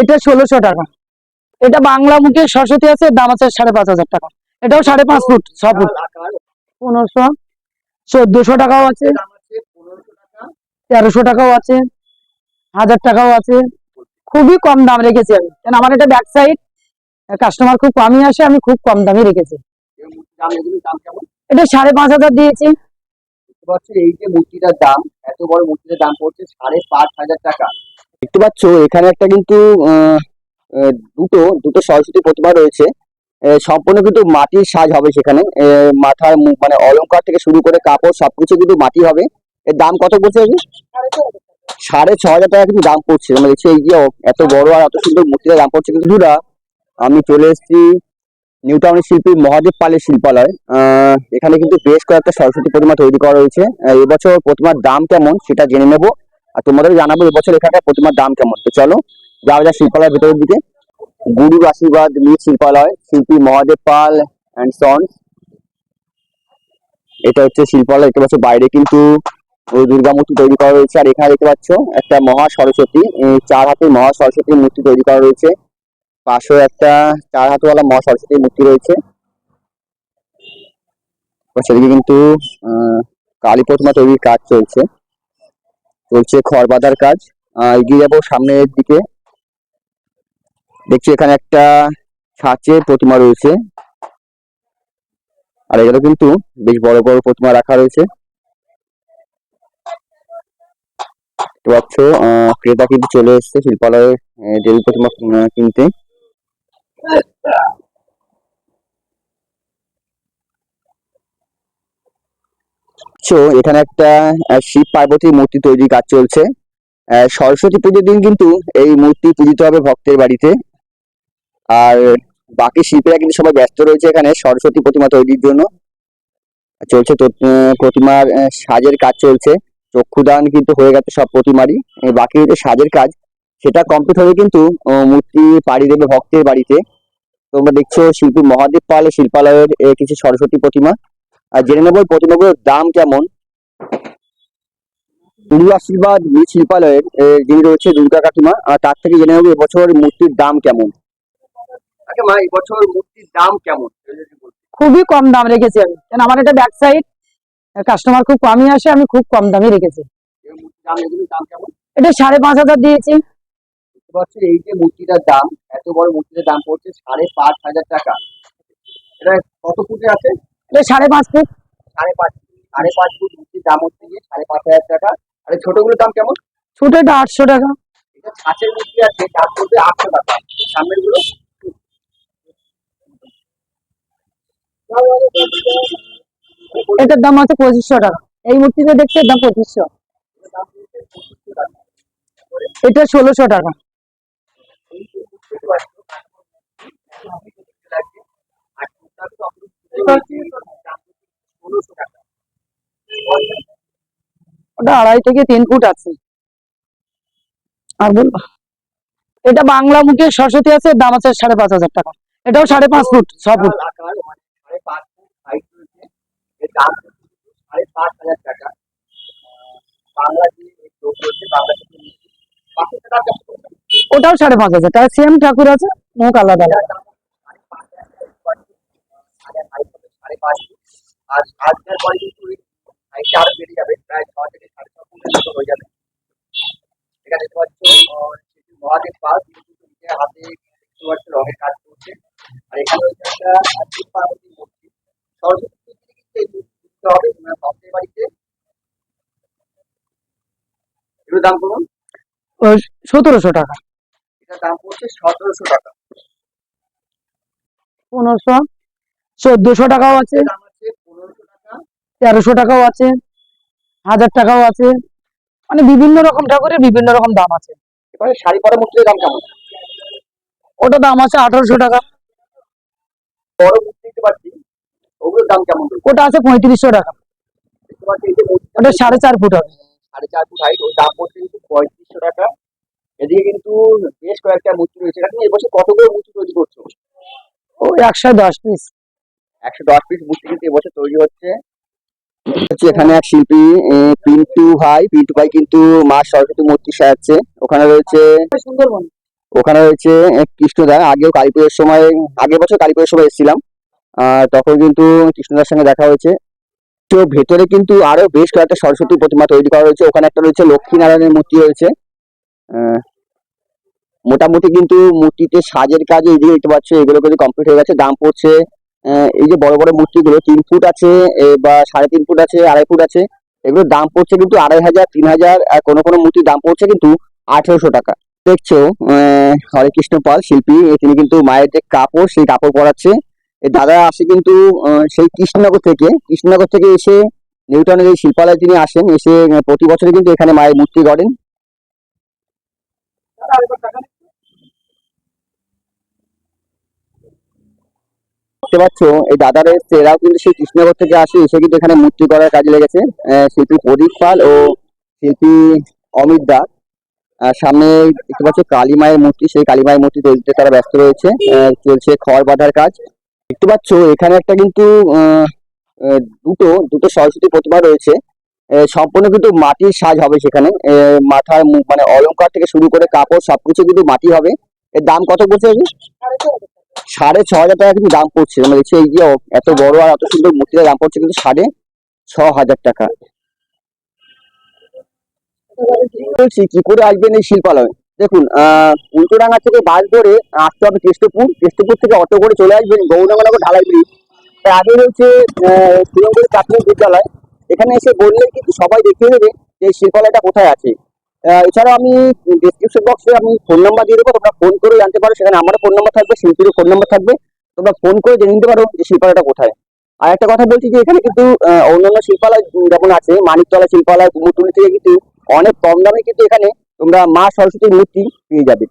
এটা ষোলোশো টাকা। এটা বাংলা মুখে সরস্বতী আছে, দাম আছে সাড়ে পাঁচ হাজার টাকা। এটাও সাড়ে পাঁচ ফুট, ছ ফুট। পনেরোশো, চোদ্দশো টাকাও আছে, তেরোশো টাকাও আছে, হাজার টাকাও আছে। খুবই কম দাম রেখেছি আমি। কেন, আমার এটা ব্যাক সাইড কাস্টমার খুব কমই আসে, আমি খুব কম দামে রেখেছি। এটা সাড়ে পাঁচ হাজার দিয়েছি। এই যে মূর্তিটার দাম, এত বড় মূর্তিটার দাম পড়ছে সাড়ে পাঁচ হাজার টাকা। দেখতে পাচ্ছ, এখানে একটা কিন্তু দুটো দুটো সরস্বতী প্রতিমা রয়েছে। সম্পূর্ণ কিন্তু মাটির সাজ হবে সেখানে। মাথার মানে অলংকার থেকে শুরু করে কাপড় সবকিছু কিন্তু মাটি হবে। এর দাম কত পড়ছে সাড়ে ছ হাজার টাকা কিন্তু দাম পড়ছে। মানে দেখছি, এই যে এত বড় আর এত সুন্দর মূর্তিটা দাম পড়ছে কিন্তু। দুরা আমি চলে এসেছি নিউ টাউনের শিল্পী মহাদেব পালের শিল্পালয়। এখানে কিন্তু বেশ কয়েকটা সরস্বতী প্রতিমা তৈরি করা রয়েছে এবছর প্রতিমার দাম কেমন সেটা জেনে নেব। আর তোমাদের জানাব এবছর এখানকার প্রতিমার দাম কেমন। তো চলো, যাওয়া যাক শিল্পালয়ের ভেতরের দিকে। গুরুর আশীর্বাদ মৃৎ শিল্পালয়, শিল্পী মহাদেব পাল অ্যান্ড সন্স এটা হচ্ছে শিল্পালয়, দেখতে পাচ্ছ বাইরে কিন্তু দুর্গা মূর্তি তৈরি করা রয়েছে। আর এখানে দেখতে পাচ্ছ একটা মহা সরস্বতী চার হাতে মহা সরস্বতীর মূর্তি তৈরি করা রয়েছে। পাশেও একটা চার হাতওয়ালা মহা সরস্বতীর মূর্তি রয়েছে। সেদিকে কিন্তু কালী প্রতিমা তৈরির কাজ চলছে। চলছে খড় বাঁধার কাজ এগিয়ে যাব সামনের দিকে। দেখছি এখানে একটা ছাঁচের প্রতিমা রয়েছে। আর এগুলো কিন্তু বেশ বড় বড় প্রতিমা রাখা রয়েছে। দেখতে পাচ্ছ ক্রেতা কিন্তু চলে এসেছে শিল্পালয়ে আহ, দেবী প্রতিমা কিনতে। তো এখানে একটা শিব পার্বতীর মূর্তি তৈরির কাজ চলছে। সরস্বতী পুজোর দিন কিন্তু এই মূর্তি পূজিত হবে ভক্তের বাড়িতে। আর বাকি শিল্পীরা কিন্তু সবাই ব্যস্ত রয়েছে এখানে সরস্বতী প্রতিমা তৈরির জন্য। চলছে প্রতিমার সাজের কাজ চলছে। চক্ষুদান কিন্তু হয়ে গেছে সব প্রতিমারই। বাকি যে সাজের কাজ, সেটা কমপ্লিট হয়ে কিন্তু মূর্তি পাড়ি দেবে ভক্তের বাড়িতে। তোমরা দেখছ শিল্পী মহাদেব পাল, শিল্পালয়ের কিছু সরস্বতী প্রতিমা। আর জেনে নেব প্রতিমাগুলোর দাম কেমন। গুরু আশীর্বাদ শিল্পালয়ের যিনি রয়েছে দুর্গা কাকিমা আর তার থেকে জেনে নেব এবছর মূর্তির দাম কেমন। আচ্ছা মা এবছর মূর্তির দাম কেমন? খুবই কম দাম রেখেছি আমি। কেন আমার এটা ব্যাক সাইড কাস্টমার খুব কমই আসে আমি খুব কম দামে রেখেছি। দাম এগুলোর দাম কেমন? এটা সাড়ে পাঁচ হাজার দিয়েছি। বছর এই যে মূর্তিটার দাম এত বড় মূর্তিটার দাম পড়ছে সাড়ে পাঁচ হাজার টাকা। এটা কত ফুটে আছে? এটা সাড়ে পাঁচ ফুট। সাড়ে পাঁচ সাড়ে পাঁচ ফুট মূর্তির দাম হচ্ছে গিয়ে সাড়ে পাঁচ হাজার টাকা। আর ছোটগুলোর দাম কেমন? ছোট এটা আটশো টাকা। এটা ছাঁচের মূর্তি আছে দাম পড়বে আটশো টাকা। সামনেরগুলো এটার দাম আছে পঁচিশশো টাকা। এই মূর্তিটা দেখছি এর দাম পঁচিশশো এটা ষোলোশো টাকা। ওটা আড়াই থেকে তিন ফুট আছে। আর বলব এটা বাংলা মুখে সরস্বতী আছে দাম আছে সাড়ে পাঁচ হাজার টাকা। এটাও সাড়ে পাঁচ ফুট ছ ফুট? ওটাও সাড়ে পাঁচ হাজার টাকা সেম ঠাকুর আছে মুখ আলাদা। আর হাইটটা আরও বেড়ে যাবে প্রায় ছ থেকে সাড়ে ছ মতো হয়ে যাবে। এখানে দেখতে পাচ্ছ মহাদেব নিজের হাতে দেখতে পাচ্ছ রঙের কাজ করছে। আর এখানে একটা শিব পার্বতীর মূর্তি। সরস্বতী পুজোতে হবে মানে বাড়িতে। এগুলোর দাম করুন সতেরোশো টাকা। এটার দাম পড়ছে সতেরোশো টাকা। পনেরোশো চোদ্দশো টাকাও আছে এটার দাম আছে পনেরোশো টাকা তেরোশো টাকাও আছে হাজার টাকাও আছে। মানে বিভিন্ন রকম ঠাকুরের বিভিন্ন রকম দাম আছে। এবারে শাড়ি পরা মূর্তির দাম কেমন? ওটা দাম আছে আঠারোশো টাকা। বড় মূর্তি দেখতে পাচ্ছি ওগুলোর দাম কেমন? ওটা আছে পঁয়ত্রিশশো টাকা। ওটা সাড়ে চার ফুট হবে। সাড়ে চার ফুট হাইট ওর দাম পড়ছে কিন্তু পঁয়ত্রিশশো টাকা। এদিকে কিন্তু বেশ কয়েকটা মূর্তি রয়েছে। এটা তুমি এবছর কতগুলো মূর্তি তৈরি করছ? ও একশো দশ পিস একশো দশ পিস মূর্তি কিন্তু এবছর তৈরি হচ্ছে। এখানে এক শিল্পী পিন্টু ভাই। পিন্টু ভাই কিন্তু মা সরস্বতী মূর্তি সাজাচ্ছে। ওখানে রয়েছে সুন্দরবন। ওখানে রয়েছে কৃষ্ণদা আগেও কালী পুজোর সময় আগের বছর কালী পুজোর সময় এসেছিলাম। তখন কিন্তু কৃষ্ণদার সঙ্গে দেখা হয়েছে। তো ভেতরে কিন্তু আরও বেশ কয়েকটা সরস্বতী প্রতিমা তৈরি করা হয়েছে। ওখানে একটা রয়েছে লক্ষ্মী নারায়ণের মূর্তি রয়েছে। আহ, মোটামুটি কিন্তু মূর্তিতে সাজের কাজ এই যে দেখতে পাচ্ছ এগুলো কিন্তু কমপ্লিট হয়ে গেছে। দাম পড়ছে এই যে বড় বড় মূর্তিগুলো, তিন ফুট আছে বা সাড়ে তিন ফুট আছে, আড়াই ফুট আছে, এগুলোর দাম পড়ছে কিন্তু আড়াই হাজার, তিন হাজার, আর কোনো কোনো মূর্তির দাম পড়ছে কিন্তু আঠেরোশো টাকা। দেখছ হরে কৃষ্ণ পাল শিল্পী তিনি কিন্তু মায়ের যে কাপড়, সেই কাপড় পরাচ্ছে। দাদা আসে কিন্তু সেই কৃষ্ণনগর থেকে কৃষ্ণনগর থেকে এসে নিউটনের এই শিল্পালয়ে তিনি আসেন, এসে প্রতি বছরই কিন্তু এখানে মায়ের মূর্তি গড়েন। দেখতে পাচ্ছ, এই দাদার এসছে এরাও কিন্তু সেই কৃষ্ণনগর থেকে আসে, এসে কিন্তু এখানে মূর্তি করার কাজে লেগেছে। শিল্পী প্রদীপ পাল ও শিল্পী অমিত দা। আর সামনে দেখতে পাচ্ছ কালী মায়ের মূর্তি, সেই কালী মায়ের মূর্তি তৈরিতে তারা ব্যস্ত রয়েছে। চলছে খড় বাঁধার কাজ। দেখতে পাচ্ছ, এখানে একটা কিন্তু দুটো দুটো সরস্বতী প্রতিমা রয়েছে। সম্পূর্ণ কিন্তু মাটির সাজ হবে সেখানে। মাথার মানে অলংকার থেকে শুরু করে কাপড় সবকিছু কিন্তু মাটি হবে। এর দাম কত এগুলো? সাড়ে ছ হাজার টাকা কিন্তু দাম পড়ছে। মানে দেখছি এই যে এত বড় আর এত সুন্দর মূর্তিটা দাম পড়ছে কিন্তু সাড়ে ছ হাজার টাকা। বলছি, কি করে আসবেন এই শিল্পালয়? দেখুন, আহ, উল্টোডাঙ্গা থেকে বাস ধরে আসতে হবে কেষ্টপুর। কেষ্টপুর থেকে অটো করে চলে আসবেন গৌরনগর ঢালাই ব্রিজ তার আগে শ্রীরঙ্গের প্রাথমিক বিদ্যালয়। এখানে এসে বললে কিন্তু সবাই দেখিয়ে দেবে যে শিল্পালয়টা কোথায় আছে। এছাড়াও আমি ডিসক্রিপশন বক্সে আমি ফোন নাম্বার দিয়ে দেবো, তোমরা ফোন করে জানতে পারো, সেখানে আমারও ফোন নাম্বার থাকবে, শিল্পীরও ফোন নাম্বার থাকবে, তোমরা ফোন করে জেনে নিতে পারো যে শিল্পালয়টা কোথায়। আর একটা কথা বলছি যে এখানে কিন্তু অন্যান্য শিল্পালয় যেমন আছে, মানিকতলা শিল্পালয়, কুমোরটুলি থেকে কিন্তু অনেক কম দামে কিন্তু এখানে তোমরা মা সরস্বতীর মূর্তি পেয়ে যাবে।